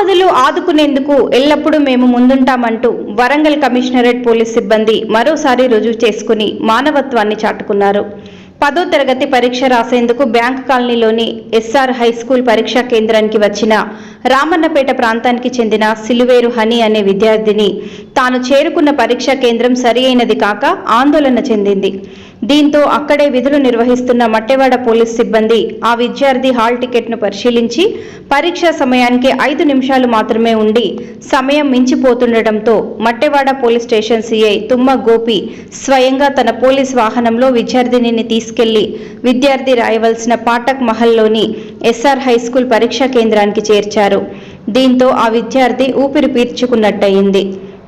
ఆపదలు ఆదుకునేందుకు ఎల్లప్పుడూ మేము ముందుంటామంటూ వరంగల్ కమిషనరేట్ పోలీస్ సిబ్బంది మరోసారి రుజువు చేసుకుని మానవత్వాన్ని చాటుకున్నారు. పదో తరగతి పరీక్ష రాసేందుకు బ్యాంక్ కాలనీలోని ఎస్ఆర్ హై స్కూల్ పరీక్షా కేంద్రానికి వచ్చిన రామన్నపేట ప్రాంతానికి చెందిన సిలువేరు హని అనే విద్యార్థిని తాను చేరుకున్న పరీక్షా కేంద్రం సరి అయినది కాక ఆందోళన చెందింది. దీంతో అక్కడే విధులు నిర్వహిస్తున్న మట్టెవాడ పోలీస్ సిబ్బంది ఆ విద్యార్థి హాల్ టికెట్ను పరిశీలించి పరీక్షా సమయానికి ఐదు నిమిషాలు మాత్రమే ఉండి సమయం మించిపోతుండటంతో Mattewada police station CI Tumma Gopi స్వయంగా తన పోలీస్ వాహనంలో విద్యార్థినిని తీసుకెళ్ళి విద్యార్థి రాయవలసిన పాఠక్ మహల్లోని ఎస్ఆర్ హై స్కూల్ పరీక్షా కేంద్రానికి చేర్చారు. దీంతో ఆ విద్యార్థి ఊపిరి పీల్చుకున్నట్టయింది.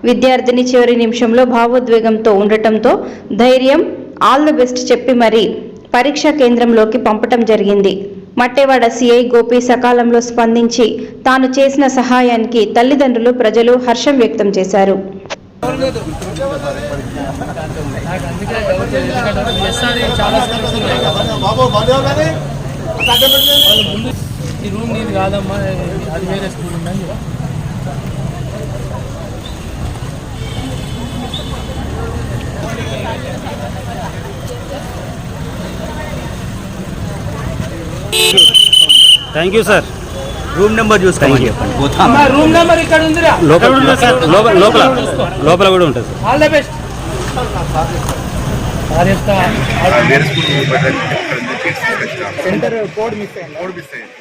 విద్యార్థిని చివరి నిమిషంలో భావోద్వేగంతో ఉండటంతో ధైర్యం ఆల్ ద బెస్ట్ చెప్పి మరీ పరీక్షా కేంద్రంలోకి పంపటం జరిగింది. మట్టేవాడ సిఐ గోపి సకాలంలో స్పందించి తాను చేసిన సహాయానికి తల్లిదండ్రులు ప్రజలు హర్షం వ్యక్తం చేశారు. ఈ రూమ్ నీది కాదమ్మా అది వేరే స్కూల్ ఉందని చెప్పి. Thank you sir room number చూసుకోండి అమ్మా రూమ్ నెంబర్ ఇక్కడ ఉందిరా. లోపల లోపల లోపల లోపల కూడా ఉంటుంది sir all the best centre code miss అయింది. కోడ్ మిస్ అయింది.